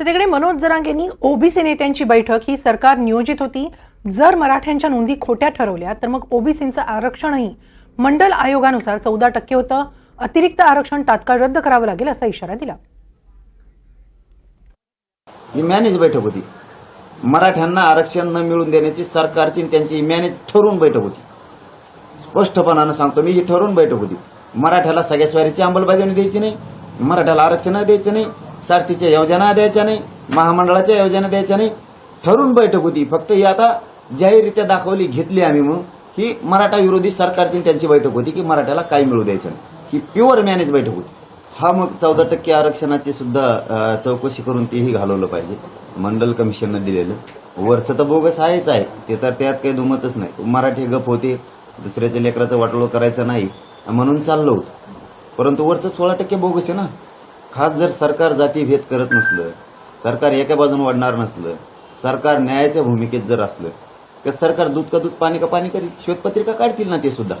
तर तिकडे मनोज जरांगेंनी ओबीसी नेत्यांची बैठक ही सरकार नियोजित होती. जर मराठ्यांच्या नोंदी खोट्या ठरवल्या तर मग ओबीसींचं आरक्षणही मंडल आयोगानुसार चौदा टक्के होतं. अतिरिक्त आरक्षण तात्काळ रद्द करावं लागेल असा इशारा दिला. ही मॅनेज बैठक होती. मराठ्यांना आरक्षण न मिळून देण्याची सरकारची त्यांची मॅनेज ठरवून बैठक होती. स्पष्टपणानं सांगतो मी ही ठरवून बैठक होती. मराठ्याला सगळ्या स्वारीची अंमलबजावणी द्यायची नाही. मराठ्याला आरक्षण द्यायचं नाही. सारथीच्या योजना द्यायच्या नाही महामंडळाच्या योजना द्यायच्या नाही. ठरवून बैठक होती. फक्त ही आता जाहीररित्या दाखवली घेतली आम्ही म्हणून. ही मराठा विरोधी सरकारची त्यांची बैठक होती की मराठ्याला काय मिळू द्यायचं नाही. ही प्युअर मॅनेज बैठक होती. हा मग चौदा टक्के आरक्षणाची सुद्धा चौकशी करून तेही घालवलं पाहिजे. मंडल कमिशननं दिलेलं. वरचं तर बोगस आहेच आहे. ते तर त्यात काही दुमतच नाही. मराठी गप होते. दुसऱ्याच्या लेकराचं वाटोळ करायचं नाही. म्हणून चाललं होतं. परंतु वरचं सोळा टक्के बोगस आहे ना. खास जर सरकार जातीभेद करत नसलं सरकार एका बाजून वाढणार नसलं सरकार न्यायाच्या भूमिकेत जर असलं तर सरकार दूध का दूध पाणी का पाणी करील श्वेतपत्रिका काढतील ना ते सुद्धा.